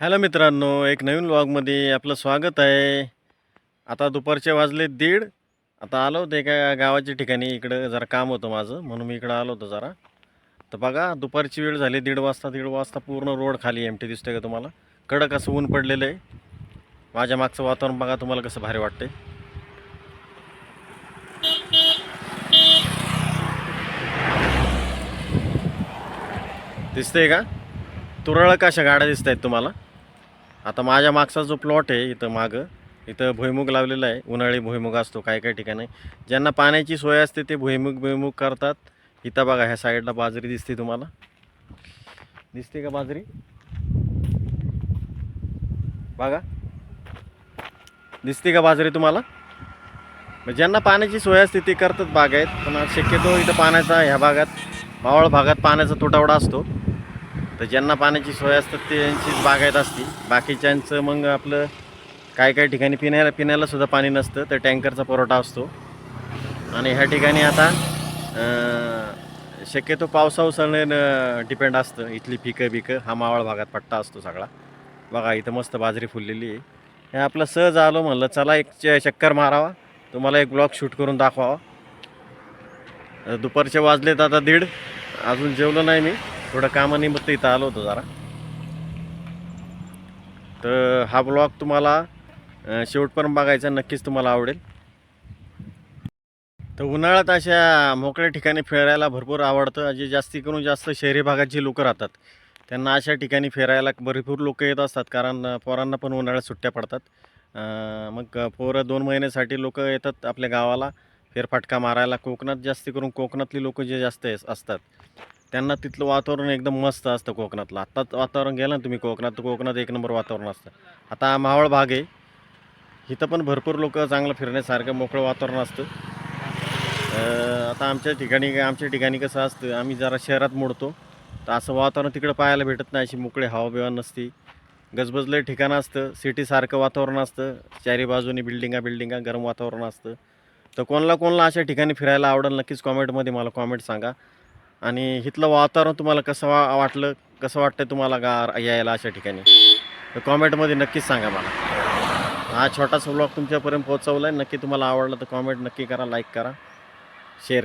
Hello मित्रांनो एक नवीन व्लॉगमध्ये आपलं स्वागत आहे. आता दुपारचे वाजले दीड. आता आलो होतो एका गावाच्या ठिकाणी इकडं जरा काम होतं माझं म्हणून मी इकडं आलो होतो जरा. तर बघा दुपारची वेळ झाली दीड वाजता दीड वाजता पूर्ण रोड खाली एम टी दिसतोय का तुम्हाला? कडक असं ऊन पडलेलं आहे. माझ्या मागचं वातावरण बघा तुम्हाला कसं भारी वाटते दिसतंय का? तुरळक अशा गाड्या दिसत आहेत तुम्हाला. आता माझ्या मागचा जो प्लॉट आहे इथं मागं इथं भुईमुग लावलेला आहे. उन्हाळी भुईमुग असतो काही काही ठिकाणी. ज्यांना पाण्याची सोय असते ते भुईमुग भुईमुग करतात. इथं बघा ह्या साईडला बाजरी दिसते तुम्हाला. दिसते का बाजरी? बघा. दिसते का बाजरी तुम्हाला? मग ज्यांना पाण्याची सोय असते ते करतात बागायत पण शक्यतो इथं पाण्याचा ह्या भागात मावळ भागात पाण्याचा तुटवडा असतो. तर ज्यांना पाण्याची सोय असतात त्यांचीच बागायत असती. बाकीच्यांचं मग आपलं काय काय ठिकाणी पिण्याला पिण्याला सुद्धा पाणी नसतं तर टँकरचा पुरवठा असतो. आणि ह्या ठिकाणी आता शक्यतो पावसावसाने डिपेंड असतं. इथली पिकं बिकं हा मावळ भागात पट्टा असतो सगळा. बघा इथं मस्त बाजरी फुललेली आहे. हे आपलं सहज आलो म्हणलं चला एक च- चक्कर मारावा. तुम्हाला एक ब्लॉग शूट करून दाखवावा. दुपारचे वाजलेत आता दीड. अजून जेवलो नाही मी. थोडं कामानिमित्त इथं आलो होतो जरा. तर हा ब्लॉग तुम्हाला शेवटपर्यंत बघायचा नक्कीच तुम्हाला आवडेल. तर उन्हाळ्यात अशा मोकळ्या ठिकाणी फिरायला भरपूर आवडतं. जे जास्ती करून जास्त शहरी भागात जी लोकं राहतात त्यांना अशा ठिकाणी फिरायला भरपूर लोक येत असतात. कारण पोरांना पण उन्हाळ्यात सुट्ट्या पडतात. मग पोरं दोन महिन्यासाठी लोक येतात आपल्या गावाला. फेरफाटका मारायला. कोकणात जास्ती करून कोकणातली लोक जे जास्त असतात त्यांना तिथलं वातावरण एकदम मस्त असतं कोकणातलं. आत्ताच वातावरण गेलं ना तुम्ही कोकणात तर कोकणात एक नंबर वातावरण असतं. आता मावळ भाग आहे. इथं पण भरपूर लोक चांगलं फिरण्यासारखं मोकळं वातावरण असतं. आता आमच्या ठिकाणी आमच्या ठिकाणी कसं असतं आम्ही जरा शहरात मोडतो. तर असं वातावरण तिकडं पाहायला भेटत नाही अशी मोकळी हवाबिवा नसती. गजबजलं ठिकाण असतं सिटीसारखं वातावरण असतं. चारी बाजूनी बिल्डिंगा बिल्डिंगा गरम वातावरण असतं. तर कोणाला कोणाला अशा ठिकाणी फिरायला आवडेल नक्कीच कॉमेंटमध्ये मला कॉमेंट सांगा. आणि इथलं वातावरण तुम्हाला कसं वा वाटलं? कसं वाटतं तुम्हाला गा यायला अशा ठिकाणी? तर कॉमेंटमध्ये नक्कीच सांगा मला. हा छोटासा ब्लॉग तुमच्यापर्यंत पोहोचवला आहे नक्की तुम्हाला आवडला तर कॉमेंट नक्की करा लाईक करा शेअर